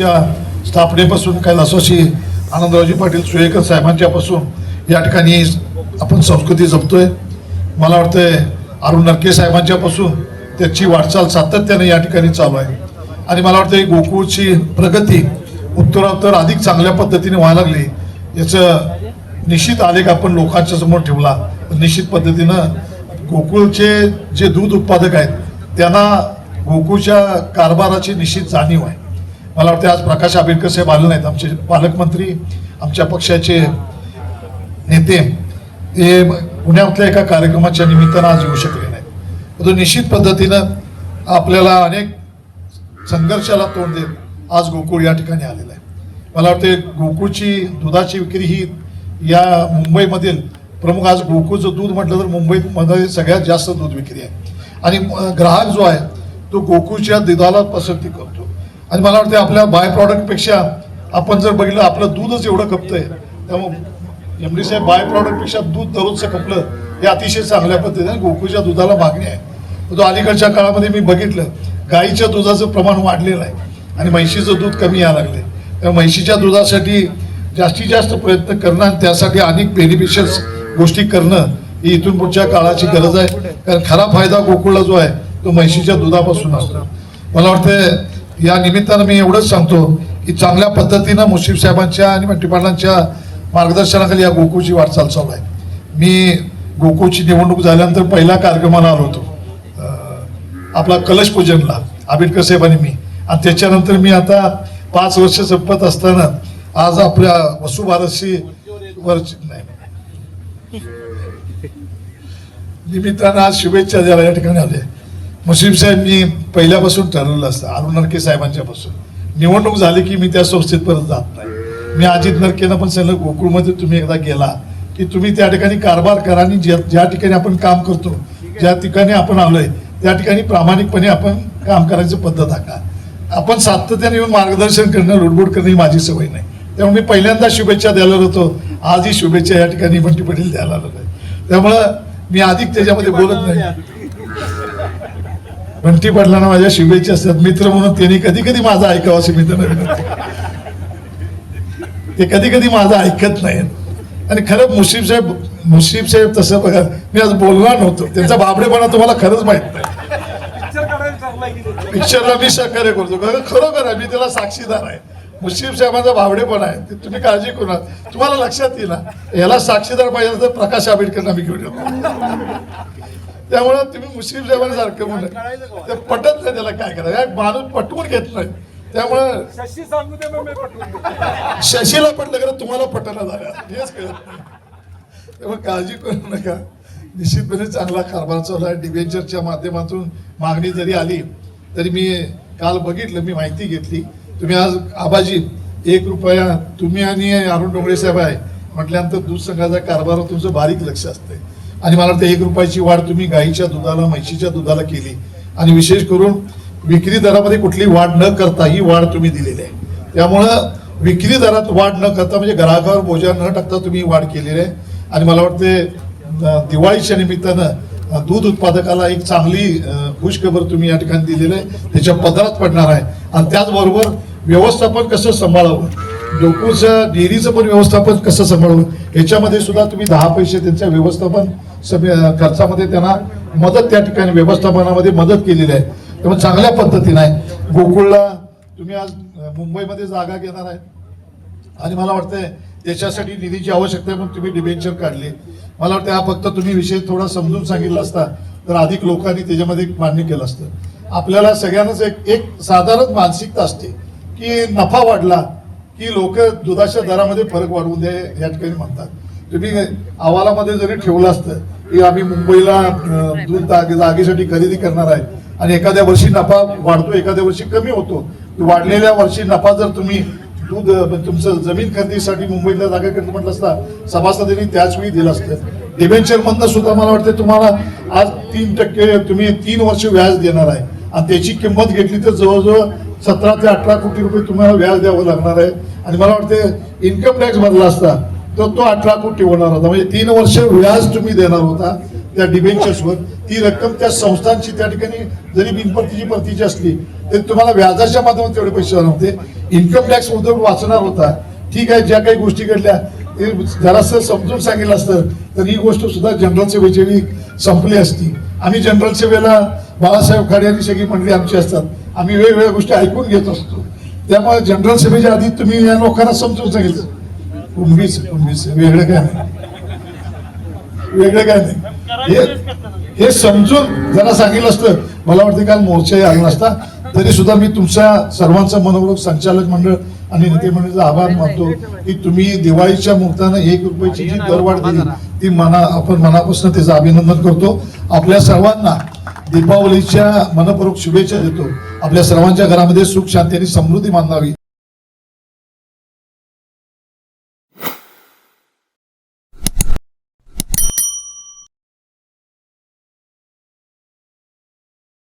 च्या स्थापनेपासून कैलासवासी आनंदरावजी पाटील सुयेकर साहेबांच्यापासून या ठिकाणी आपण संस्कृती जपतोय. मला वाटतंय अरुण नरके साहेबांच्यापासून त्याची वाटचाल सातत्याने या ठिकाणी चालू आहे. आणि मला वाटतं गोकुळची प्रगती उत्तरोत्तर अधिक चांगल्या पद्धतीने व्हायला लागली. याचं निश्चित आलेख आपण लोकांच्या समोर ठेवला. निश्चित पद्धतीनं गोकुळचे जे दूध उत्पादक आहेत त्यांना गोकुळच्या कारभाराची निश्चित जाणीव आहे. मला वाटतं आज प्रकाश आंबेडकर साहेब आले नाहीत. आमचे पालकमंत्री आमच्या पक्षाचे नेते हे पुण्यातल्या एका कार्यक्रमाच्या निमित्तानं आज येऊ शकले नाहीत. परंतु निश्चित पद्धतीनं आपल्याला अनेक संघर्षाला तोंड देत आज गोकुळ या ठिकाणी आलेलं आहे. मला वाटते गोकुळची दुधाची विक्री ही या मुंबईमधील प्रमुख आज गोकुळचं दूध म्हटलं तर मुंबईमध्ये सगळ्यात जास्त दूध विक्री आहे. आणि ग्राहक जो आहे तो गोकुळच्या दुधाला पसंती करतो. आणि मला वाटते आपल्या बाय प्रॉडक्टपेक्षा आपण जर बघितलं आपलं दूधच एवढं खपतंय. त्यामुळे एम डी साहेब बाय प्रॉडक्टपेक्षा दूध दररोजचं खपलं हे अतिशय चांगल्या पद्धतीने गोकुळच्या दुधाला मागणी आहे. तो अलीकडच्या काळामध्ये मी बघितलं गाईच्या दुधाचं प्रमाण वाढलेलं आहे आणि म्हैशीचं दूध कमी यायला लागले त्या म्हैशीच्या दुधासाठी जास्तीत जास्त प्रयत्न करणं आणि त्यासाठी अनेक बेनिफिशियल गोष्टी करणं ही इथून पुढच्या काळाची गरज आहे. कारण खरा फायदा गोकुळला जो आहे तो म्हैशीच्या दुधापासून असतो. मला वाटतं या निमित्तानं मी एवढंच सांगतो की चांगल्या पद्धतीनं मुश्रीफ साहेबांच्या आणि मंत्रिपालांच्या मार्गदर्शनाखाली या गोकुळची वाटचाल चालू आहे. मी गोकुळची निवडणूक झाल्यानंतर पहिल्या कार्यक्रमाला आलो होतो. आपला कलश पूजनला आंबेडकर साहेबांनी मी. आणि त्याच्यानंतर मी आता पाच वर्ष संपत असताना आज आपल्या वसुबारसी वर नाही. निमित्तानं आज शुभेच्छा द्यायला या ठिकाणी आले मुस्लिम साहेब मी पहिल्यापासून ठरवलं असतं अरुण नरके साहेबांच्यापासून निवडणूक झाली की मी त्या संस्थेत परत जात नाही. मी अजित नरकेनं पण सांगितलं गोकुळमध्ये तुम्ही एकदा गेला की तुम्ही त्या ठिकाणी कारभार करा आणि ज्या ज्या ठिकाणी आपण काम करतो ज्या ठिकाणी आपण आलोय त्या ठिकाणी प्रामाणिकपणे आपण काम करायची पद्धत आखा आपण सातत्याने येऊन मार्गदर्शन करणं लुडबुड करणं ही माझी सवय नाही. त्यामुळे मी पहिल्यांदा शुभेच्छा द्यायला होतो. आजही शुभेच्छा या ठिकाणी बंटी पाटील द्यायला आलो त्यामुळं मी अधिक त्याच्यामध्ये बोलत नाही. बंटी पाटलांना माझ्या शुभेच्छा असतात. मित्र म्हणून त्यांनी कधी कधी माझं ऐकावं असं मी त्यांना विनंती करतो. ते कधी कधी माझं ऐकत नाहीत. आणि खरं मुश्रीफ साहेब मुश्रीफ साहेब तसं बघा मी आज बोलणार नव्हतो. त्यांचा बाबडेपणा तुम्हाला खरंच माहीत नाही. पिक्चरला मी सहकार्य करतो. खरं खरोखर आहे मी त्याला साक्षीदार आहे. मुश्रीफ साहेबांचा भावडेपणा आहे. ते तुम्ही काळजी करू नका. तुम्हाला लक्षात येईल ना याला साक्षीदार पाहिजे तर प्रकाश आंबेडकरना मी घेऊन येतो. त्यामुळे तुम्ही मुस्लिम साहेबांसारखं म्हणलं. ते पटत नाही त्याला काय करायचं. एक माणूस पटवून घेत नाही. त्यामुळं शशी सांगू दे. शशीला पटलं खरं तुम्हाला पटना झालं हेच कळत त्यामुळे काळजी करू नका. निश्चितपणे चांगला कारभार चालू आहे. डिबेंचरच्या माध्यमातून मागणी जरी आली तरी मी काल बघितलं मी माहिती घेतली. तुम्ही आज आबाजी एक रुपया तुम्ही आणि अरुण डोंगरे साहेब आहे. म्हटल्यानंतर दूध संघाचा कारभारावर तुमचं बारीक लक्ष असतंय. आणि मला वाटतं एक रुपयाची वाढ तुम्ही गाईच्या दुधाला म्हशीच्या दुधाला केली. आणि विशेष करून विक्री दरामध्ये कुठली वाढ न करता ही वाढ तुम्ही दिलेली आहे. त्यामुळं विक्री दरात वाढ न करता म्हणजे ग्राहकावर बोजा न टाकता तुम्ही वाढ केलेली आहे. आणि मला वाटते दिवाळीच्या निमित्तानं दूध उत्पादकाला एक चांगली खुशखबर तुम्ही या ठिकाणी दिलेली आहे. त्याच्या पदरात पडणार आहे. आणि त्याचबरोबर व्यवस्थापन कसं सांभाळावं? लोकचं डेअरीचं पण व्यवस्थापन कसं सांभाळावं? ह्याच्यामध्ये सुद्धा तुम्ही दहा पैसे त्यांच्या व्यवस्थापन सभे खर्चामध्ये त्यांना मदत त्या ठिकाणी व्यवस्थापनामध्ये मदत केलेली आहे. त्यामुळे चांगल्या पद्धतीने आहे. गोकुळला तुम्ही आज मुंबईमध्ये जागा घेणार आहे. आणि मला वाटतंय त्याच्यासाठी निधीची आवश्यकता आहे म्हणून तुम्ही डिबेंचर काढले. मला वाटतं हा फक्त तुम्ही विषय थोडा समजून सांगितला असता तर अधिक लोकांनी त्याच्यामध्ये मान्य केलं असतं. आपल्याला सगळ्यांनाच एक एक साधारण मानसिकता असते की नफा वाढला की लोक दुधाच्या दरामध्ये फरक वाढवून दे या ठिकाणी म्हणतात. तुम्ही अहवालामध्ये जरी ठेवलं असतं की आम्ही मुंबईला दूध जागे- जागेसाठी खरेदी करणार आहे आणि एखाद्या वर्षी नफा वाढतो एखाद्या वर्षी कमी होतो वाढलेल्या वर्षी नफा जर तुम्ही दूध तुमचं जमीन खरेदीसाठी मुंबईला जागा खरेदी म्हटलं असता सभासदांनी त्याच वेळी दिलं असतं. डिबेंचर मधनं सुद्धा मला वाटतं तुम्हाला आज तीन टक्के तुम्ही तीन वर्ष व्याज देणार आहे. आणि त्याची किंमत घेतली तर जवळजवळ सतरा ते अठरा कोटी रुपये तुम्हाला व्याज द्यावं लागणार आहे. आणि मला वाटतं इन्कम टॅक्स भरला असता तर तो अठरा कोटी होणार होता. म्हणजे तीन वर्ष व्याज तुम्ही देणार होता त्या डिबेंचर्सवर ती रक्कम त्या संस्थांची त्या ठिकाणी जरी बिनपरतीची परतीची असली तरी तुम्हाला व्याजाच्या माध्यमातून तेवढे पैसे जाणार होते. इन्कम टॅक्स उद्योग वाचणार होता. ठीक आहे ज्या काही गोष्टी घडल्या ते जरासं समजून सांगितलं असतं तर ही गोष्ट सुद्धा जनरल सेवेची संपली असती. आम्ही जनरल सेवेला बाळासाहेब खाडे यांनी सगळी मंडळी आमची असतात. आम्ही वेगवेगळ्या गोष्टी ऐकून घेत असतो. त्यामुळे जनरल सेवेच्या आधी तुम्ही या लोकांना समजून सांगितलं. कुणबीच कुणबीच वेगळं काय नाही. वेगळं काय नाही. हे हे समजून जरा सांगितलं असतं. मला वाटतं काल मोर्चाही आला नसता. तरी सुद्धा मी तुमच्या सर्वांचं मनोरोग संचालक मंडळ आणि नेते मंडळाचा आभार मानतो की तुम्ही दिवाळीच्या मुहूर्तानं एक रुपयाची जी दरवाढ दिली ती मना आपण मनापासून त्याचं अभिनंदन करतो. आपल्या सर्वांना दीपावलीच्या मनपूर्वक शुभेच्छा देतो. आपल्या सर्वांच्या घरामध्ये सुख शांती आणि समृद्धी मानावी